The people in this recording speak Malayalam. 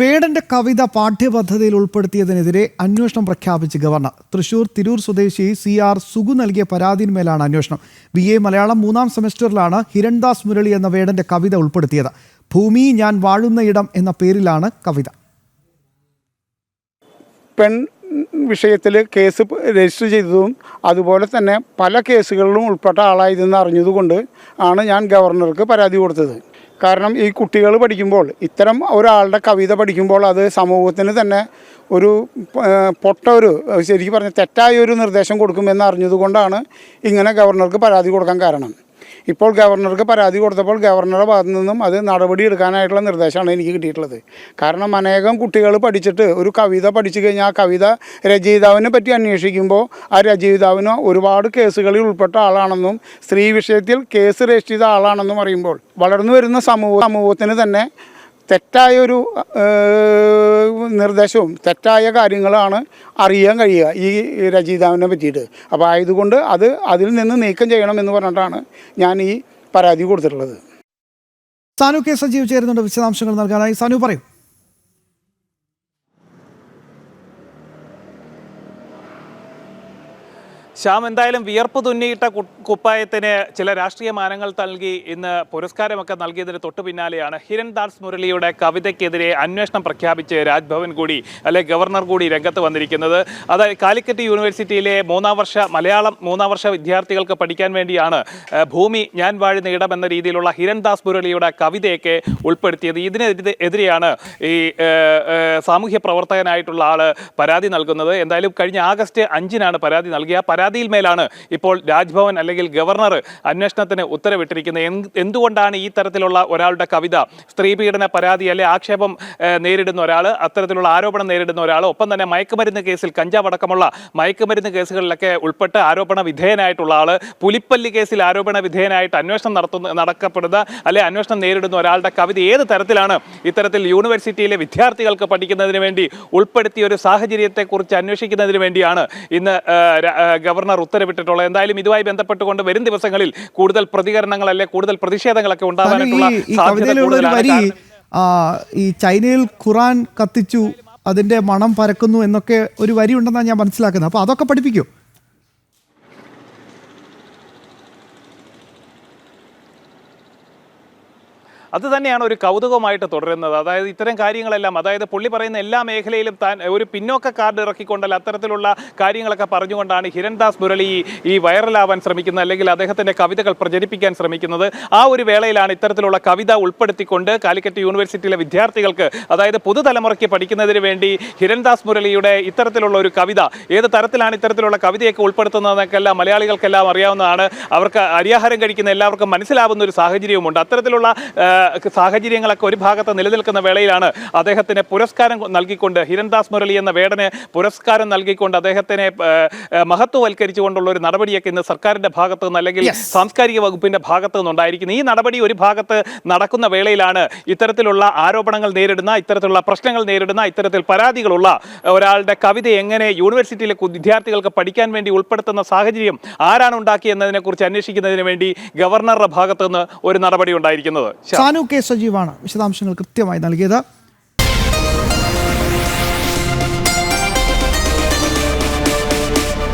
വേടന്റെ കവിത പാഠ്യപദ്ധതിയിൽ ഉൾപ്പെടുത്തിയതിനെതിരെ അന്വേഷണം പ്രഖ്യാപിച്ച് ഗവർണർ. തൃശൂർ തിരൂർ സ്വദേശി സി ആർ സുഗു നൽകിയ പരാതിന്മേലാണ് അന്വേഷണം. വി എ മലയാളം മൂന്നാം സെമസ്റ്ററിലാണ് ഹിരൺദാസ് മുരളി എന്ന വേടന്റെ കവിത ഉൾപ്പെടുത്തിയത്. ഭൂമി ഞാൻ വാഴുന്ന ഇടം എന്ന പേരിലാണ് കവിത. പെൺ വിഷയത്തിൽ കേസ് രജിസ്റ്റർ ചെയ്തതും അതുപോലെ തന്നെ പല കേസുകളിലും ഉൾപ്പെട്ട ആളായതെന്ന് അറിഞ്ഞതുകൊണ്ട് ആണ് ഞാൻ ഗവർണർക്ക് പരാതി കൊടുത്തത്. കാരണം ഈ കുട്ടികൾ പഠിക്കുമ്പോൾ ഇത്തരം ഒരാളുടെ കവിത പഠിക്കുമ്പോൾ അത് സമൂഹത്തിന് തന്നെ ഒരു പൊട്ട ഒരു ശരിക്കും പറഞ്ഞാൽ തെറ്റായ ഒരു നിർദ്ദേശം കൊടുക്കുമെന്ന് അറിഞ്ഞതുകൊണ്ടാണ് ഇങ്ങനെ ഗവർണർക്ക് പരാതി കൊടുക്കാൻ കാരണം. ഇപ്പോൾ ഗവർണർക്ക് പരാതി കൊടുത്തപ്പോൾ ഗവർണറുടെ ഭാഗത്തു നിന്നും അത് നടപടി എടുക്കാനായിട്ടുള്ള നിർദ്ദേശമാണ് എനിക്ക് കിട്ടിയിട്ടുള്ളത്. കാരണം അനേകം കുട്ടികൾ പഠിച്ചിട്ട് ഒരു കവിത പഠിച്ചു കഴിഞ്ഞാൽ ആ കവിത രചയിതാവിനെ പറ്റി അന്വേഷിക്കുമ്പോൾ ആ രചയിതാവിന് ഒരുപാട് കേസുകളിൽ ഉൾപ്പെട്ട ആളാണെന്നും സ്ത്രീ വിഷയത്തിൽ കേസ് രജിസ്റ്റർ ചെയ്ത ആളാണെന്നും അറിയുമ്പോൾ വളർന്നു വരുന്ന സമൂഹ സമൂഹത്തിന് തന്നെ തെറ്റായൊരു ഒരു നിർദ്ദേശവും തെറ്റായ കാര്യങ്ങളാണ് അറിയാൻ കഴിയുക ഈ രചയിതാവിനെ പറ്റിയിട്ട്. അപ്പോൾ ആയതുകൊണ്ട് അത് അതിൽ നിന്ന് നീക്കം ചെയ്യണം എന്ന് പറഞ്ഞിട്ടാണ് ഞാൻ ഈ പരാതി കൊടുത്തിട്ടുള്ളത്. സാനു കെ സജീവ് ചേരുന്നുണ്ട് വിശദാംശങ്ങൾ നൽകാനായി. സാനു പറയൂ. ശ്യാം എന്തായാലും വിയർപ്പ് തുന്നിയിട്ട കുപ്പായത്തിന് ചില രാഷ്ട്രീയ മാനങ്ങൾ നൽകി ഇന്ന് പുരസ്കാരമൊക്കെ നൽകിയതിന് തൊട്ടു പിന്നാലെയാണ് ഹിരൺദാസ് മുരളിയുടെ കവിതയ്ക്കെതിരെ അന്വേഷണം പ്രഖ്യാപിച്ച് രാജ്ഭവൻ കൂടി അല്ലെ ഗവർണർ കൂടി രംഗത്ത് വന്നിരിക്കുന്നത്. അതായത് കാലിക്കറ്റ് യൂണിവേഴ്സിറ്റിയിലെ മൂന്നാം വർഷ മലയാളം മൂന്നാം വർഷ വിദ്യാർത്ഥികൾക്ക് പഠിക്കാൻ വേണ്ടിയാണ് ഭൂമി ഞാൻ വാഴുന്ന ഇടം എന്ന രീതിയിലുള്ള ഹിരൺദാസ് മുരളിയുടെ കവിതയൊക്കെ ഉൾപ്പെടുത്തിയത്. ഇതിനെതിരെ എതിരെയാണ് ഈ സാമൂഹ്യ പ്രവർത്തകനായിട്ടുള്ള ആൾ പരാതി നൽകുന്നത്. എന്തായാലും കഴിഞ്ഞ ആഗസ്റ്റ് അഞ്ചിനാണ് പരാതി നൽകിയ ആ പരാതിയിൽ മേലാണ് ഇപ്പോൾ രാജ്ഭവൻ അല്ലെങ്കിൽ ഗവർണർ അന്വേഷണത്തിന് ഉത്തരവിട്ടിരിക്കുന്നത്. എന്തുകൊണ്ടാണ് ഈ തരത്തിലുള്ള ഒരാളുടെ കവിത സ്ത്രീ പീഡന പരാതി അല്ലെ ആക്ഷേപം നേരിടുന്ന ഒരാൾ അത്തരത്തിലുള്ള ആരോപണം നേരിടുന്ന ഒരാൾ ഒപ്പം തന്നെ മയക്കുമരുന്ന് കേസിൽ കഞ്ചാവ് അടക്കമുള്ള മയക്കുമരുന്ന് കേസുകളിലൊക്കെ ഉൾപ്പെട്ട് ആരോപണ വിധേയനായിട്ടുള്ള ആൾ പുലിപ്പല്ലി കേസിൽ ആരോപണ വിധേയനായിട്ട് അന്വേഷണം നടത്തുന്ന നടക്കപ്പെടുന്ന അല്ലെ അന്വേഷണം നേരിടുന്ന ഒരാളുടെ കവിത ഏത് തരത്തിലാണ് ഇത്തരത്തിൽ യൂണിവേഴ്സിറ്റിയിലെ വിദ്യാർത്ഥികൾക്ക് പഠിക്കുന്നതിന് വേണ്ടി ഉൾപ്പെടുത്തിയ ഒരു സാഹചര്യത്തെക്കുറിച്ച് അന്വേഷിക്കുന്നതിന് വേണ്ടിയാണ് ഇന്ന് ഗവർണർ ഉത്തരവിട്ടിട്ടുള്ളത്. എന്തായാലും ഇതുമായി ബന്ധപ്പെട്ടുകൊണ്ട് വരും ദിവസങ്ങളിൽ കൂടുതൽ പ്രതികരണങ്ങൾ അല്ലെ കൂടുതൽ പ്രതിഷേധങ്ങളൊക്കെ ഉണ്ടാകാനായിട്ടുള്ള സാധ്യത ഈ ചൈനയിൽ ഖുറാൻ കത്തിച്ചു അതിന്റെ മണം പരക്കുന്നു എന്നൊക്കെ ഒരു വരി ഉണ്ടെന്നാണ് ഞാൻ മനസ്സിലാക്കുന്നത്. അപ്പോൾ അതൊക്കെ പഠിപ്പിക്കൂ. അത് തന്നെയാണ് ഒരു കൗതുകമായിട്ട് തുടരുന്നത്. അതായത് ഇത്തരം കാര്യങ്ങളെല്ലാം അതായത് പുള്ളി പറയുന്ന എല്ലാ മേഖലയിലും താൻ ഒരു പിന്നോക്ക കാർഡ് ഇറക്കിക്കൊണ്ടല്ല അത്തരത്തിലുള്ള കാര്യങ്ങളൊക്കെ പറഞ്ഞുകൊണ്ടാണ് ഹിരൺദാസ് മുരളി ഈ- വൈറലാവാൻ ശ്രമിക്കുന്നത് അല്ലെങ്കിൽ അദ്ദേഹത്തിന്റെ കവിതകൾ പ്രചരിപ്പിക്കാൻ ശ്രമിക്കുന്നത്. ആ ഒരു വേളയിലാണ് ഇത്തരത്തിലുള്ള കവിത ഉൾപ്പെടുത്തിക്കൊണ്ട് കാലിക്കറ്റ് യൂണിവേഴ്സിറ്റിയിലെ വിദ്യാർത്ഥികൾക്ക് അതായത് പുതുതലമുറയ്ക്ക് പഠിക്കുന്നതിന് വേണ്ടി ഹിരൺദാസ് മുരളിയുടെ ഇത്തരത്തിലുള്ള ഒരു കവിത ഏത് തരത്തിലാണ് ഇത്തരത്തിലുള്ള കവിതയൊക്കെ ഉൾപ്പെടുത്തുന്നതെന്നൊക്കെല്ലാം മലയാളികൾക്കെല്ലാം അറിയാവുന്നതാണ്. അവർക്ക് അരിയാഹാരം കഴിക്കുന്ന എല്ലാവർക്കും മനസ്സിലാവുന്ന ഒരു സാഹചര്യവുമുണ്ട്. അത്തരത്തിലുള്ള സാഹചര്യങ്ങളൊക്കെ ഒരു ഭാഗത്ത് നിലനിൽക്കുന്ന വേളയിലാണ് അദ്ദേഹത്തിന് പുരസ്കാരം നൽകിക്കൊണ്ട് ഹിരൺദാസ് മുരളി എന്ന വേടന് പുരസ്കാരം നൽകിക്കൊണ്ട് അദ്ദേഹത്തിനെ മഹത്വവൽക്കരിച്ചുകൊണ്ടുള്ള ഒരു നടപടിയൊക്കെ ഇന്ന് സർക്കാരിന്റെ ഭാഗത്തു നിന്ന് അല്ലെങ്കിൽ സാംസ്കാരിക വകുപ്പിന്റെ ഭാഗത്തു നിന്നുണ്ടായിരിക്കുന്നു. ഈ നടപടി ഒരു ഭാഗത്ത് നടക്കുന്ന വേളയിലാണ് ഇത്തരത്തിലുള്ള ആരോപണങ്ങൾ നേരിടുന്ന ഇത്തരത്തിലുള്ള പ്രശ്നങ്ങൾ നേരിടുന്ന ഇത്തരത്തിൽ പരാതികളുള്ള ഒരാളുടെ കവിത എങ്ങനെ യൂണിവേഴ്സിറ്റിയിലെ വിദ്യാർത്ഥികൾക്ക് പഠിക്കാൻ വേണ്ടി ഉൾപ്പെടുത്തുന്ന സാഹചര്യം ആരാണ് ഉണ്ടാക്കിയെന്നതിനെ കുറിച്ച് അന്വേഷിക്കുന്നതിന് വേണ്ടി ഗവർണറുടെ ഭാഗത്തുനിന്ന് ഒരു നടപടി ഉണ്ടായിരിക്കുന്നത്. കെ സജീവാണ് വിശദാംശങ്ങൾ കൃത്യമായി നൽകിയത്.